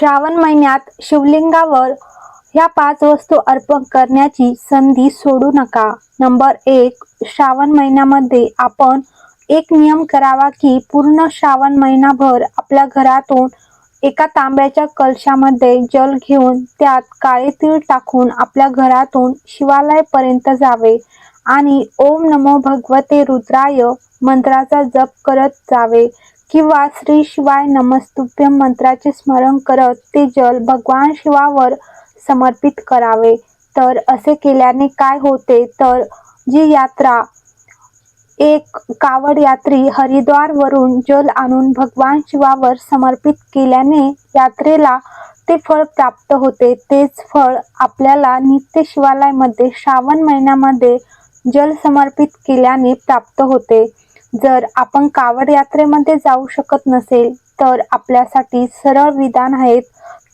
श्रावण महिन्यात शिवलिंगावर ह्या पाच वस्तू अर्पण करण्याची संधी सोडू नका. नंबर एक श्रावण महिन्यामध्ये आपण एक नियम करावा की पूर्ण श्रावण महिनाभर आपल्या घरातून एका तांब्याच्या कलशामध्ये जल घेऊन त्यात काळे तीळ टाकून आपल्या घरातून शिवालयापर्यंत जावे आणि ओम नमो भगवते रुद्राय मंत्राचा जप करत जावे. किंवा श्री शिवाय नमस्तुभ्य मंत्राचे स्मरण करत ते जल भगवान शिवावर समर्पित करावे. तर असे केल्याने काय होते? तर जी यात्रा एक कावड यात्री हरिद्वार वरून जल आणून भगवान शिवावर समर्पित केल्याने यात्रेला ते फळ प्राप्त होते. तेच फळ आपल्याला नित्य शिवालयामध्ये श्रावण महिन्यामध्ये जल समर्पित केल्याने प्राप्त होते. जर आपण कावड यात्रेमध्ये जाऊ शकत नसेल तर आपल्यासाठी सरळ विधान आहेत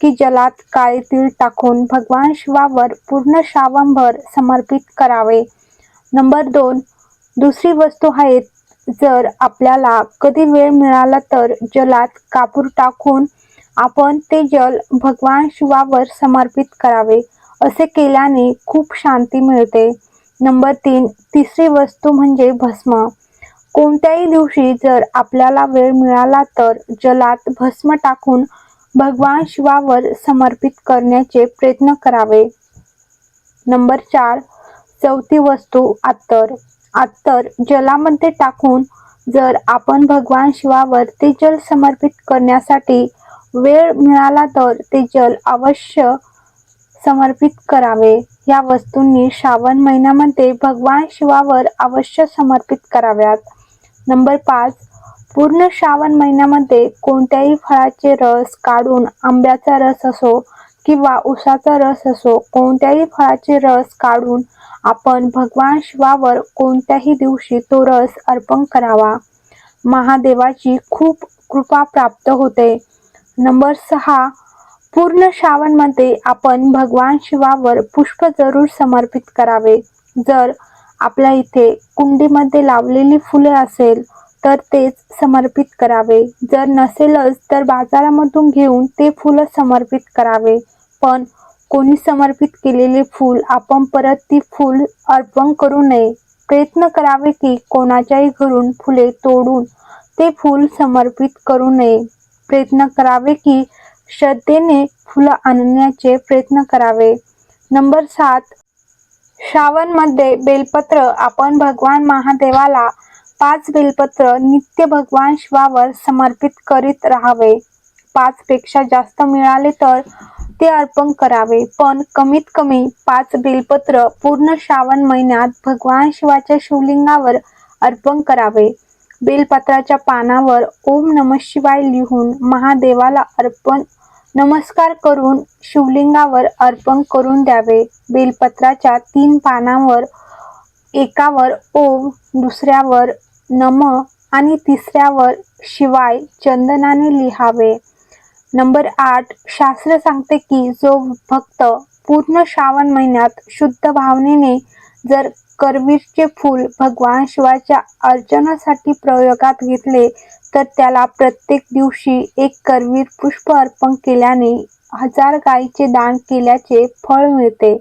की जलात काळे तीळ टाकून भगवान शिवावर पूर्ण श्रावणभर समर्पित करावे. नंबर दोन दुसरी वस्तू आहेत जर आपल्याला कधी वेळ मिळाला तर जलात कापूर टाकून आपण ते जल भगवान शिवावर समर्पित करावे असे केल्याने खूप शांती मिळते. नंबर तीन तिसरी वस्तू म्हणजे भस्म. कोणत्याही दिवशी जर आपल्याला वेळ मिळाला तर जलात भस्म टाकून भगवान शिवावर समर्पित करण्याचे प्रयत्न करावे. नंबर चार चौथी वस्तू अत्तर अत्तर जलामध्ये टाकून जर आपण भगवान शिवावर ते जल समर्पित करण्यासाठी वेळ मिळाला तर ते जल अवश्य समर्पित करावे. या वस्तूंनी श्रावण महिन्यामध्ये भगवान शिवावर अवश्य समर्पित कराव्यात. नंबर पाच. पूर्ण श्रावण महिन्यामध्ये कोणत्याही फळाचे रस काढून आंब्याचा रस असो किंवा उसाचा रस असो कोणत्याही फळाचे रस काढून आपण भगवान शिवावर कोणत्याही दिवशी तो रस अर्पण करावा. महादेवाची खूप कृपा प्राप्त होते. नंबर सहा. पूर्ण श्रावणमध्ये आपण भगवान शिवावर पुष्प जरूर समर्पित करावे. जर आपल्या इथे कुंडीमध्ये लावलेली फुले असेल तर तेच समर्पित करावे. जर नसेलच तर बाजारामधून घेऊन ते फुलं समर्पित करावे. पण कोणी समर्पित केलेले फूल आपण परत ती फूल अर्पण करू नये. प्रयत्न करावे की कोणाच्याही घरून फुले तोडून ते फूल समर्पित करू नये. प्रयत्न करावे की श्रद्धेने फुलं आणण्याचे प्रयत्न करावे. नंबर सात श्रावणमध्ये बेलपत्र आपण भगवान महादेवाला पाच बेलपत्र नित्य भगवान शिवावर समर्पित करीत राहावे. पाच पेक्षा जास्त मिळाले तर ते अर्पण करावे. पण कमीत कमी पाच बेलपत्र पूर्ण श्रावण महिन्यात भगवान शिवाच्या शिवलिंगावर अर्पण करावे. बेलपत्राच्या पानावर ओम नम शिवाय लिहून महादेवाला अर्पण नमस्कार करून शिवलिंगावर अर्पण करून द्यावे. बेलपत्राच्या तीन पानांवर एकावर ओम दुसऱ्यावर नम आणि तिसऱ्यावर शिवाय चंदनाने लिहावे. नंबर आठ शास्त्र सांगते की जो भक्त पूर्ण श्रावण महिन्यात शुद्ध भावनेने जर करवीरचे फूल भगवान शिवाच्या अर्चनासाठी प्रयोगात घेतले तर त्याला प्रत्येक दिवशी एक करवीर पुष्प अर्पण केल्याने हजार गायीचे दान केल्याचे फळ मिळते.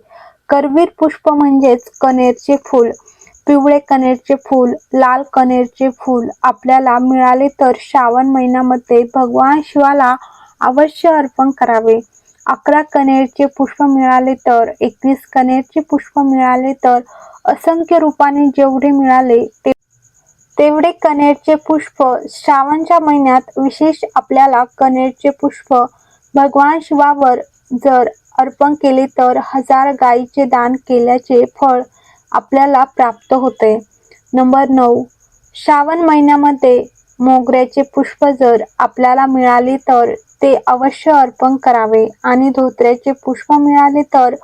करवीर पुष्प म्हणजेच कनेरचे फूल. पिवळे कनेरचे फूल लाल कनेरचे फूल आपल्याला मिळाले तर श्रावण महिन्यामध्ये भगवान शिवाला अवश्य अर्पण करावे. अकरा कनेरचे पुष्प मिळाले तर एकवीस कनेरचे पुष्प मिळाले तर असंख्य रूपाने जेवढे मिळाले ते तेवढे कनेरचे पुष्प श्रावणच्या महिन्यात विशेष आपल्याला कनेरचे पुष्प भगवान शिवावर जर अर्पण केले तर हजार गायीचे दान केल्याचे फळ आपल्याला प्राप्त होते. नंबर नऊ. श्रावण महिन्यामध्ये मोगऱ्याचे पुष्प जर आपल्याला मिळाले तर ते अवश्य अर्पण करावे. आणि धोत्र्याचे पुष्प मिळाले तर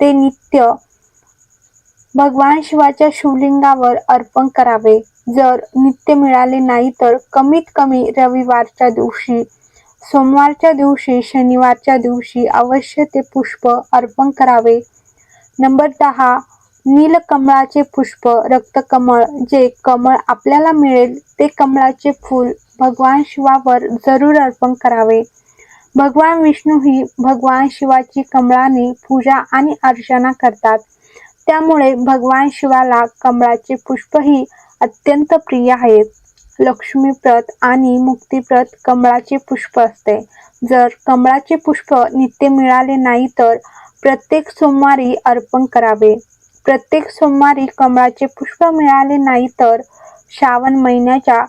ते नित्य भगवान शिवाच्या शिवलिंगावर अर्पण करावे. जर नित्य मिळाले नाही तर कमीत कमी रविवारच्या दिवशी सोमवारच्या दिवशी शनिवारच्या दिवशी अवश्य ते पुष्प अर्पण करावे. नंबर दहा नीलकमळाचे पुष्प रक्तकमळ जे कमळ आपल्याला मिळेल ते कमळाचे फूल भगवान शिवावर जरूर अर्पण करावे. भगवान विष्णू ही भगवान शिवाची कमळाने पूजा आणि अर्चना करतात. त्यामुळे भगवान शिवाला कमळाचे पुष्पही अत्यंत प्रिय आहेत. लक्ष्मीप्रत आणि मुक्तीप्रत कमळाचे पुष्प असते. जर कमळाचे पुष्प नित्य मिळाले नाही तर प्रत्येक सोमवारी अर्पण करावे. प्रत्येक सोमवारी कमळाचे पुष्प मिळाले नाही तर श्रावण महिन्याच्या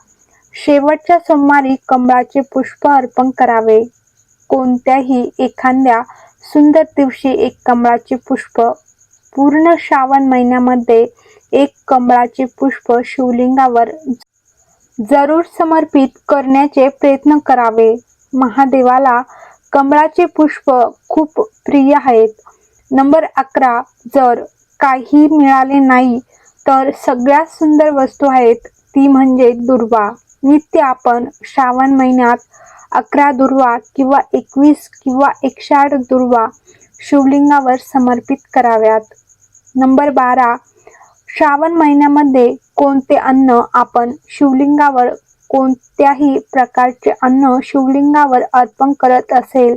शेवटच्या सोमवारी कमळाचे पुष्प अर्पण करावे. कोणत्याही एखाद्या सुंदर दिवशी एक कमळाचे पुष्प पूर्ण श्रावण महिन्यामध्ये एक कमळाचे पुष्प शिवलिंगावर जरूर समर्पित करण्याचे प्रयत्न करावे. महादेवाला कमळाचे पुष्प खूप प्रिय आहेत. नंबर अकरा जर काही मिळाले नाही तर सगळ्यात सुंदर वस्तू आहेत ती म्हणजे दुर्वा. नित्य आपण श्रावण महिन्यात अकरा दुर्वा किंवा एकवीस किंवा एकशे आठ दुर्वा शिवलिंगावर समर्पित कराव्यात. नंबर बारा श्रावण महिन्यामध्ये कोणते अन्न आपण शिवलिंगावर कोणत्याही प्रकारचे अन्न शिवलिंगावर अर्पण करत असेल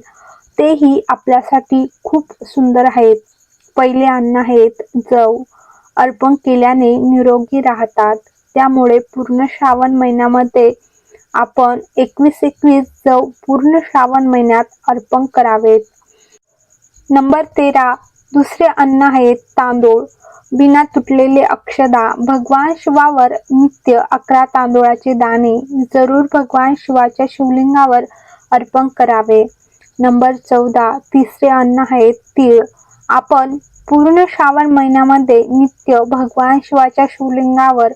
तेही आपल्यासाठी खूप सुंदर आहेत. पहिले अन्न आहेत जव अर्पण केल्याने निरोगी राहतात. त्यामुळे पूर्ण श्रावण महिन्यामध्ये आपण एकवीस एकवीस जव पूर्ण श्रावण महिन्यात अर्पण करावेत. नंबर तेरा दुसरे अन्न आहेत तांदूळ. बिना तुटलेले अक्षदा भगवान शिवावर नित्य अकरा तांदूळाचे दाणे जरूर भगवान शिवाच्या शिवलिंगावर अर्पण करावे. नंबर चौदा तिसरे अन्न आहेत तीळ. आपण पूर्ण श्रावण महिन्यामध्ये नित्य भगवान शिवाच्या शिवलिंगावर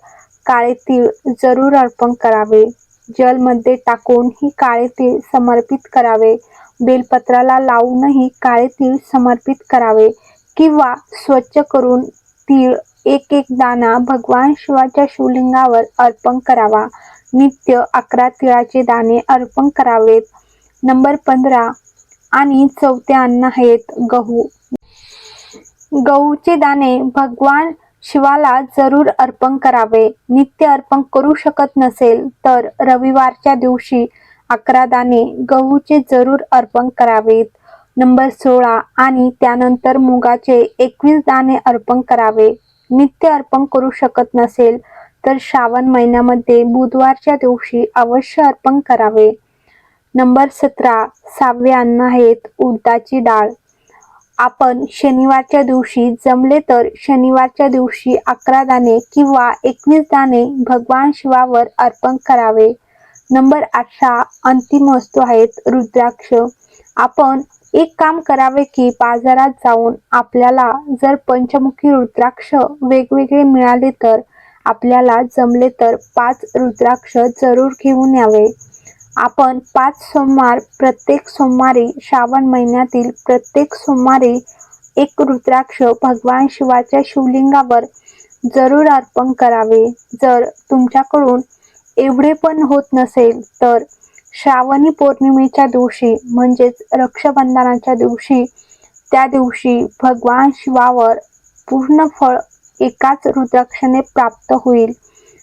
काळे तीळ जरूर अर्पण करावे. जलमध्ये टाकून ही काळे तीळ समर्पित करावे. बेलपत्राला लावूनही काळे तीळ समर्पित करावे किंवा स्वच्छ करून तीळ एक एक दाना भगवान शिवाच्या शिवलिंगावर अर्पण करावा. नित्य अकरा तिळाचे दाणे अर्पण करावेत. नंबर पंधरा आणि चौथे अन्न आहेत गहू. गहूचे दाणे भगवान शिवाला जरूर अर्पण करावे. नित्य अर्पण करू शकत नसेल तर रविवारच्या दिवशी अकरा दाणे गहूचे जरूर अर्पण करावेत. नंबर सोळा आणि त्यानंतर मुगाचे एकवीस दाणे अर्पण करावे. नित्य अर्पण करू शकत नसेल तर श्रावण महिन्यामध्ये बुधवारच्या दिवशी अवश्य अर्पण करावे. नंबर सतरा सहावे अन्न आहेत उडदाची डाळ. आपण शनिवारच्या दिवशी जमले तर शनिवारच्या दिवशी अकरा दाणे किंवा एकवीस दाणे भगवान शिवावर अर्पण करावे. नंबर अठरा अंतिम वस्तू आहेत रुद्राक्ष. आपण एक काम करावे की बाजारात जाऊन आपल्याला जर पंचमुखी रुद्राक्ष वेगवेगळे मिळाले तर आपल्याला जमले तर पाच रुद्राक्ष जरूर घेऊन यावे. आपण पाच सोमवार प्रत्येक सोमवारी श्रावण महिन्यातील प्रत्येक सोमवारी एक रुद्राक्ष भगवान शिवाच्या शिवलिंगावर जरूर अर्पण करावे. जर तुमच्याकडून एवढे पण होत नसेल तर श्रावणी पौर्णिमेच्या दिवशी म्हणजेच रक्षाबंधनाच्या दिवशी त्या दिवशी भगवान शिवावर पूर्ण फळ एकाच रुद्राक्षाने प्राप्त होईल.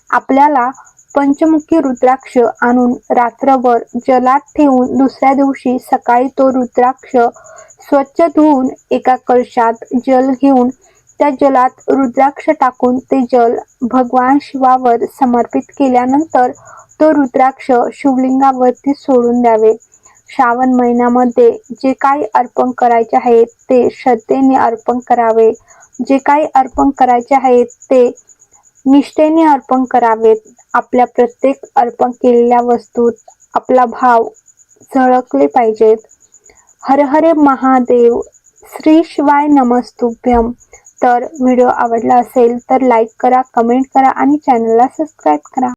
आपल्याला पंचमुखी रुद्राक्ष आणून रात्रभर जलात ठेवून दुसऱ्या दिवशी सकाळी तो रुद्राक्ष स्वच्छ धुवून एका कळशात जल घेऊन त्या जलात रुद्राक्ष टाकून ते जल भगवान शिवावर समर्पित केल्यानंतर तो रुद्राक्ष शिवलिंगावरती सोडून द्यावे. श्रावण महिन्यामध्ये जे काही अर्पण करायचे आहेत ते श्रद्धेने अर्पण करावे. जे काही अर्पण करायचे आहेत ते निष्ठेने अर्पण करावेत. आपल्या प्रत्येक अर्पण केलेल्या वस्तूत आपला भाव झळकले पाहिजेत. हर हरे महादेव श्री शिवाय नमस्तुभ्यम. तर व्हिडिओ आवडला असेल तर लाईक करा कमेंट करा आणि चॅनलला सबस्क्राईब करा.